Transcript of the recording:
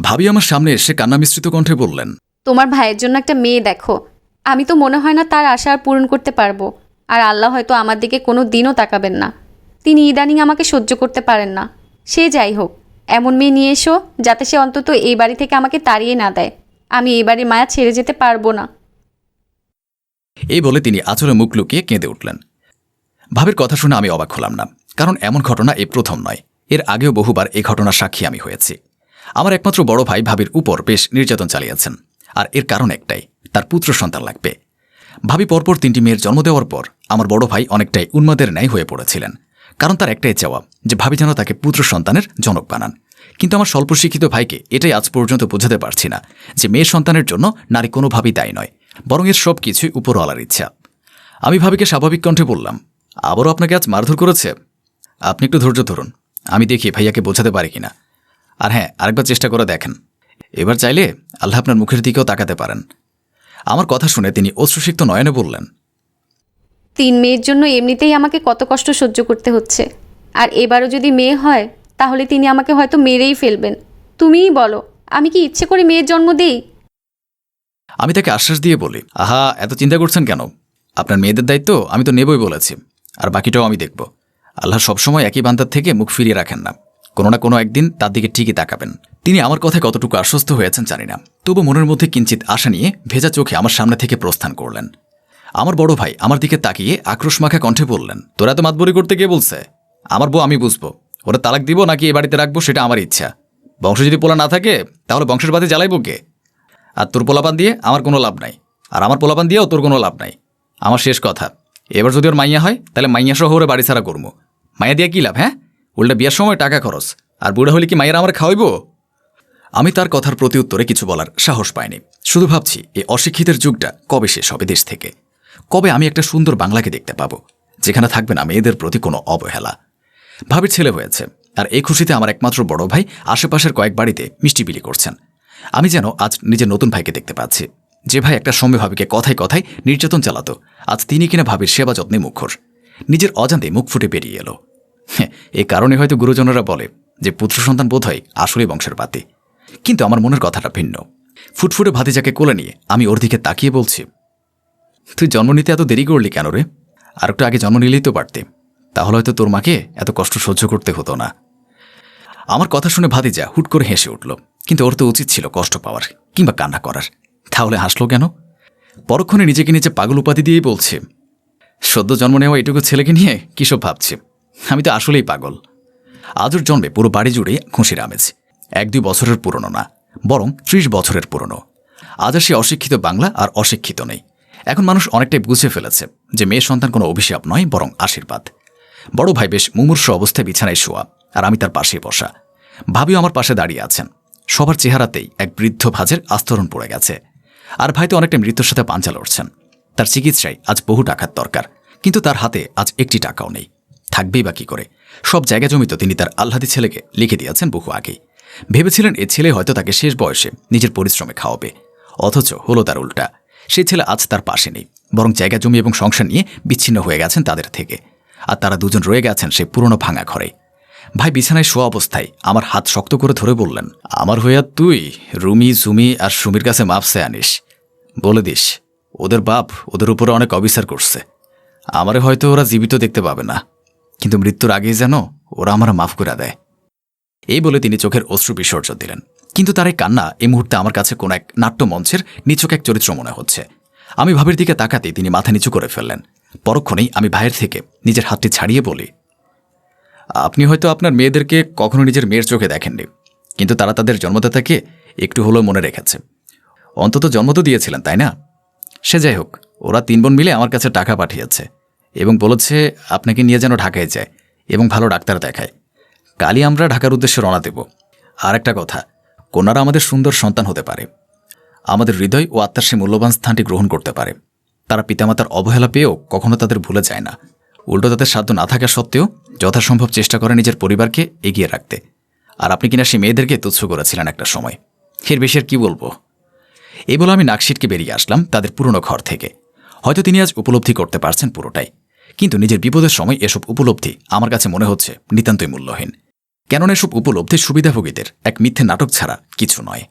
ভাবি আমার সামনে এসে কান্না মিশ্রিত কণ্ঠে বললেন তোমার ভাইয়ের জন্য একটা মেয়ে দেখো। আমি তো মনে হয় না তার আশা আর পূরণ করতে পারব। আর আল্লাহ হয়তো আমার দিকে কোনো দিনও তাকাবেন না। তিনি ইদানিং আমাকে সহ্য করতে পারেন না। সে যাই হোক এমন মেয়ে নিয়ে এসো যাতে সে অন্তত এই বাড়ি থেকে আমাকে তাড়িয়ে না দেয়। আমি এই বাড়ির মায়া ছেড়ে যেতে পারব না। এই বলে তিনি আচরে মুখ লুকিয়ে কেঁদে উঠলেন। ভাবির কথা শুনে আমি অবাক হলাম না কারণ এমন ঘটনা এ প্রথম নয়। এর আগেও বহুবার এ ঘটনার সাক্ষী আমি হয়েছি। আমার একমাত্র বড় ভাই ভাবির উপর বেশ নির্যাতন চালিয়েছেন। আর এর কারণ একটাই, তার পুত্র সন্তান লাগবে। ভাবি পরপর তিনটি মেয়ের জন্ম দেওয়ার পর আমার বড় ভাই অনেকটাই উন্মাদের ন্যায় হয়ে পড়েছিলেন। কারণ তার একটাই চাওয়া যে ভাবি যেন তাকে পুত্র সন্তানের জনক বানান। কিন্তু আমার স্বল্প শিক্ষিত ভাইকে এটাই আজ পর্যন্ত বোঝাতে পারছি না, যে মেয়ে সন্তানের জন্য নারী কোনোভাবেই দায়ী নয়, বরং এর সব কিছুই উপরওয়ালার ইচ্ছা। আমি ভাবিকে স্বাভাবিক কণ্ঠে বললাম, আবারও আপনাকে আজ মারধর করেছে? আপনি একটু ধৈর্য ধরুন, আমি দেখি ভাইয়াকে বোঝাতে পারি কিনা। আর হ্যাঁ আরেকবার চেষ্টা করে দেখেন। এবার চাইলে আল্লাহ আপনার মুখের দিকেও তাকাতে পারেন। আমার কথা শুনে তিনি অশ্রুসিক্ত নয়নে বললেন তিন মেয়ের জন্য এমনিতেই আমাকে কত কষ্ট সহ্য করতে হচ্ছে। আর এবারও যদি মেয়ে হয় তাহলে তিনি আমাকে হয়তো মেরেই ফেলবেন। তুমিই বলো আমি কি ইচ্ছে করে মেয়ের জন্ম দেই? আমি তাকে আশ্বাস দিয়ে বলি আহা এত চিন্তা করছেন কেন? আপনার মেয়েদের দায়িত্ব আমি তো নেবই বলেছি আর বাকিটাও আমি দেখব। আল্লাহ সবসময় একই বান্দার থেকে মুখ ফিরিয়ে রাখেন না। কোনো না কোনো একদিন তার দিকে ঠিকই তাকাবেন। তিনি আমার কথায় কতটুকু আশ্বস্ত হয়েছেন জানি না। তবু মনের মধ্যে কিঞ্চিত আশা নিয়ে ভেজা চোখে আমার সামনে থেকে প্রস্থান করলেন। আমার বড় ভাই আমার দিকে তাকিয়ে আক্রোশ মাখা কণ্ঠে বললেন, তোরা তো মাতবরি করতে গিয়ে বলছে। আমার বউ আমি বুঝব। ওরা তালাক দিব নাকি এ বাড়িতে রাখব সেটা আমার ইচ্ছা। বংশ যদি পোলা না থাকে, তাহলে বংশের বাদে জ্বালাইবো কে? আর তোর পোলাপান দিয়ে আমার কোনো লাভ নাই। আর আমার পোলাপান দিয়েও তোর কোনো লাভ নাই। আমার শেষ কথা, এবার যদি ওর মাইয়া হয়, তাহলে মাইয়া সহ ওরে বাড়ি ছাড়া করব মাইয়া দিয়ে কী লাভ হ্যাঁ? উল্টা বিয়ার সময় টাকা খরচ। আর বুড়া হলে কি মাইয়ারা আমার খাওয়াইব? আমি তার কথার প্রতি উত্তরে কিছু বলার সাহস পাইনি। শুধু ভাবছি, এই অশিক্ষিতের যুগটা কবে শেষ হবে দেশ থেকে? কবে আমি একটা সুন্দর বাংলাকে দেখতে পাবো, যেখানে থাকবে না মেয়েদের প্রতি কোনো অবহেলা? ভাবির ছেলে হয়েছে, আর এই খুশিতে আমার একমাত্র বড় ভাই আশেপাশের কয়েক বাড়িতে মিষ্টি বিলি করছেন। আমি যেন আজ নিজের নতুন ভাইকে দেখতে পাচ্ছি। যে ভাই একটা সময় ভাবিকে কথায় কথায় নির্যাতন চালাতো, আজ তিনি কিনা ভাবির সেবা যত্নে মুখর। নিজের অজান্তে মুখ ফুটে বেরিয়ে এলো। এ কারণে হয়তো গুরুজনরা বলে যে পুত্র সন্তান বোধ হয় আসলে বংশের পাতি কিন্তু আমার মনের কথাটা ভিন্ন। ফুটফুটে ভাতিজাকে কোলে নিয়ে আমি ওর দিকে তাকিয়ে বলছি, তুই জন্ম নিতে এত দেরি করলি কেন রে? আর একটু আগে জন্ম নিলেই তো পারতে। তাহলে হয়তো তোর মাকে এত কষ্ট সহ্য করতে হতো না। আমার কথা শুনে ভাতিজা হুট করে হেসে উঠল, কিন্তু ওর তো উচিত ছিল কষ্ট পাওয়ার কিংবা কান্না করার। তাহলে হাসলো কেন? পরক্ষণে নিজেকে নিজে পাগল উপাধি দিয়েই বলছে, সদ্য জন্ম নেওয়া এটুকু ছেলেকে নিয়ে কিসব ভাবছি? আমি তো আসলেই পাগল। আজর জন্মে পুরো বাড়ি জুড়ে খুশির আমেজ। এক দুই বছরের পুরনো না, বরং ত্রিশ বছরের পুরনো। আজ আর সে অশিক্ষিত বাংলা আর অশিক্ষিত নেই। এখন মানুষ অনেকটাই বুঝে ফেলেছে যে মেয়ে সন্তান কোনো অভিশাপ নয়, বরং আশীর্বাদ। বড় ভাই বেশ মুমূর্ষ অবস্থায় বিছানায় শোয়া, আর আমি তার পাশে বসা। ভাবিও আমার পাশে দাঁড়িয়ে আছেন। সবার চেহারাতেই এক বৃদ্ধ ভাজের আস্তরণ পড়ে গেছে। আর ভাই তো অনেকটা মৃত্যুর সাথে পাঞ্চা লড়ছেন। তার চিকিৎসায় আজ বহু টাকার দরকার, কিন্তু তার হাতে আজ একটি টাকাও নেই। থাকবেই বা কি করে? সব জায়গা জমি তো তিনি তার আহ্লাদি ছেলেকে লিখে দিয়েছেন বহু আগেই। ভেবেছিলেন এ ছেলে হয়তো তাকে শেষ বয়সে নিজের পরিশ্রমে খাওয়াবে। অথচ হলো তার উল্টা। সেই ছেলে আজ তার পাশে নেই, বরং জায়গা জমি এবং সংসার নিয়ে বিচ্ছিন্ন হয়ে গেছেন তাদের থেকে। আর তারা দুজন রয়ে গেছেন সেই পুরনো ভাঙা ঘরে। ভাই বিছানায় শোয়া অবস্থায় আমার হাত শক্ত করে ধরে বললেন, আমার হইয়া তুই, রুমি, জুমি আর সুমির কাছে মাপসে আনিস। বলে দিস, ওদের বাপ ওদের উপরে অনেক অবিচার করছে। আমারে হয়তো ওরা জীবিত দেখতে পাবে না। কিন্তু মৃত্যুর আগেই যেন ওরা আমার মাফ করে দেয়। এই বলে তিনি চোখের অশ্রু বিসর্জন দিলেন। কিন্তু তার এই কান্না এই মুহূর্তে আমার কাছে কোনো এক নাট্যমঞ্চের নিচক এক চরিত্র মনে হচ্ছে। আমি ভাবির দিকে তাকাতেই তিনি মাথা নিচু করে ফেললেন। পরক্ষণেই আমি ভাইয়ের থেকে নিজের হাতটি ছাড়িয়ে বলি, আপনি হয়তো আপনার মেয়েদেরকে কখনো নিজের মেয়ের চোখে দেখেননি, কিন্তু তারা তাদের জন্মদাতাকে একটু হলেও মনে রেখেছে। অন্তত জন্ম তো দিয়েছিলেন, তাই না? সে যাই হোক, ওরা তিন বোন মিলে আমার কাছে টাকা পাঠিয়েছে। এবং বলেছে, আপনাকে নিয়ে যেন ঢাকায় যায় এবং ভালো ডাক্তার দেখায়। কালই আমরা ঢাকার উদ্দেশ্যে রওনা দেব। আর একটা কথা কন্যারা আমাদের সুন্দর সন্তান হতে পারে। আমাদের হৃদয় ও আত্মার সে মূল্যবান স্থানটি গ্রহণ করতে পারে। তারা পিতামাতার অবহেলা পেয়েও কখনো তাদের ভুলে যায় না। উল্টো তাদের সাধ্য না থাকা সত্ত্বেও যথাসম্ভব চেষ্টা করে নিজের পরিবারকে এগিয়ে রাখতে। আর আপনি কিনা সেই মেয়েদেরকে তুচ্ছ করেছিলেন একটা সময়? এর বেশি আর কি বলব? এই বলে আমি নাকশিটকে বেরিয়ে আসলাম তাদের পুরনো ঘর থেকে। হয়তো তিনি আজ উপলব্ধি করতে পারছেন পুরোটাই। কিন্তু নিজের বিপদের সময় এসব উপলব্ধি আমার কাছে মনে হচ্ছে নিতান্তই মূল্যহীন। কেননা এসব উপলব্ধি সুবিধাভোগীদের এক মিথ্যে নাটক ছাড়া কিছু নয়।